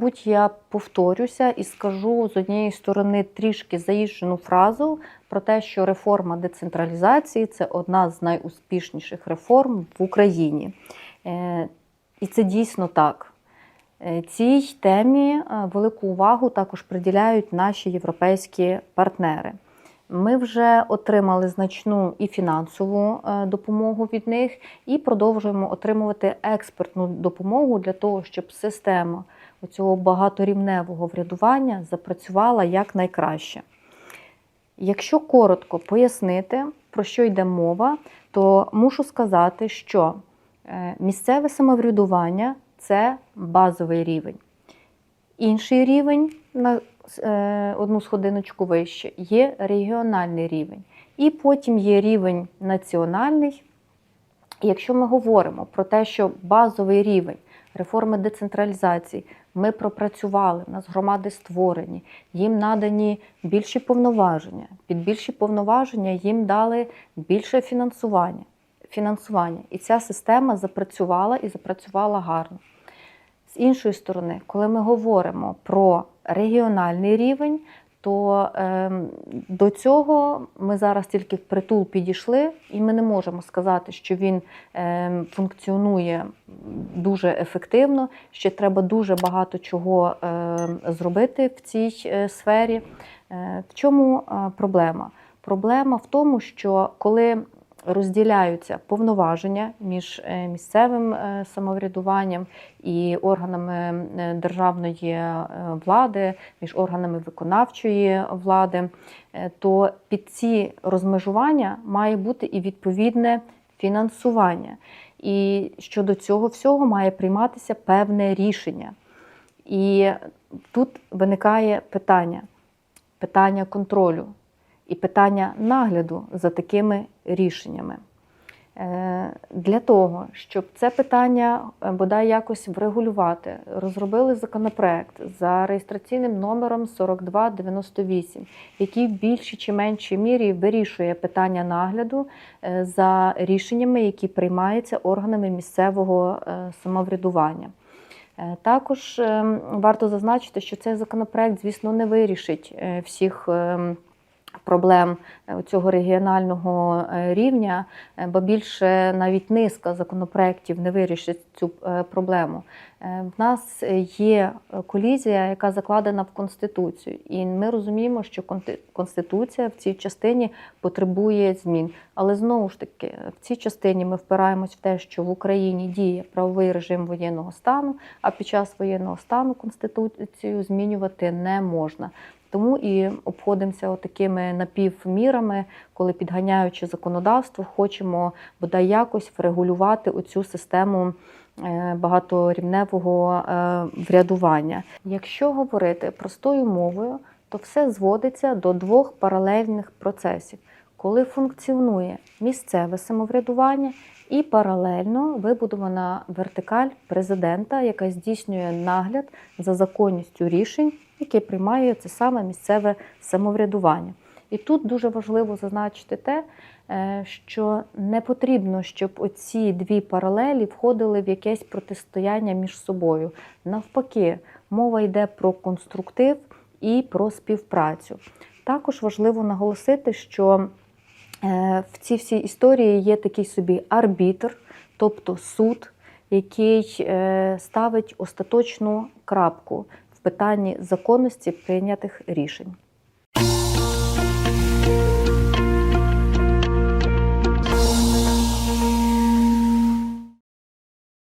мабуть, я повторюся і скажу з однієї сторони трішки заїжджену фразу про те, що реформа децентралізації це одна з найуспішніших реформ в Україні. Е, І це дійсно так. Е, Цій темі е, велику увагу також приділяють наші європейські партнери. Ми вже отримали значну і фінансову допомогу від них, і продовжуємо отримувати експертну допомогу для того, щоб система цього багаторівневого врядування запрацювала якнайкраще. Якщо коротко пояснити, про що йде мова, то мушу сказати, що е, місцеве самоврядування це базовий рівень. Інший рівень на е, одну сходиночку вище є регіональний рівень. І потім є рівень національний. Якщо ми говоримо про те, що базовий рівень реформи децентралізації ми пропрацювали, у нас громади створені, їм надані більші повноваження. Під більші повноваження їм дали більше фінансування. фінансування. І ця система запрацювала і запрацювала гарно. З іншої сторони, коли ми говоримо про регіональний рівень, то е, до цього ми зараз тільки впритул підійшли, і ми не можемо сказати, що він е, функціонує дуже ефективно. Ще треба дуже багато чого е, зробити в цій е, сфері. Е, в чому е, проблема? Проблема в тому, що коли розділяються повноваження між е, місцевим е, самоврядуванням і органами е, державної влади, між органами виконавчої влади, то під ці розмежування має бути і відповідне фінансування. І щодо цього всього має прийматися певне рішення. І тут виникає питання, питання контролю і питання нагляду за такими рішеннями. Е, Для того, щоб це питання е, бодай якось врегулювати, розробили законопроект за реєстраційним номером 4298, який в більшій чи меншій мірі вирішує питання нагляду е, за рішеннями, які приймаються органами місцевого самоврядування. Також е, варто зазначити, що цей законопроект, звісно, не вирішить всіх. Проблем е, цього регіонального е, рівня, е, бо більше навіть низка законопроєктів не вирішить цю проблему. Е, В нас є колізія, яка закладена в Конституцію, і ми розуміємо, що Конституція в цій частині потребує змін. Але знову ж таки, в цій частині ми впираємось в те, що в Україні діє правовий режим воєнного стану, а під час воєнного стану Конституцію змінювати не можна. Тому і обходимося такими напівмірами, коли підганяючи законодавство, хочемо бодай якось врегулювати оцю систему е, багаторівневого е, врядування. Якщо говорити простою мовою, то все зводиться до двох паралельних процесів, коли функціонує місцеве самоврядування і паралельно вибудована вертикаль президента, яка здійснює нагляд за законністю рішень, які приймає це саме місцеве самоврядування. І тут дуже важливо зазначити те, е, що не потрібно, щоб оці дві паралелі входили в якесь протистояння між собою. Навпаки, мова йде про конструктив і про співпрацю. Також важливо наголосити, що е, в цій всій історії є такий собі арбітр, тобто суд, який е, ставить остаточну крапку в питанні законності прийнятих рішень.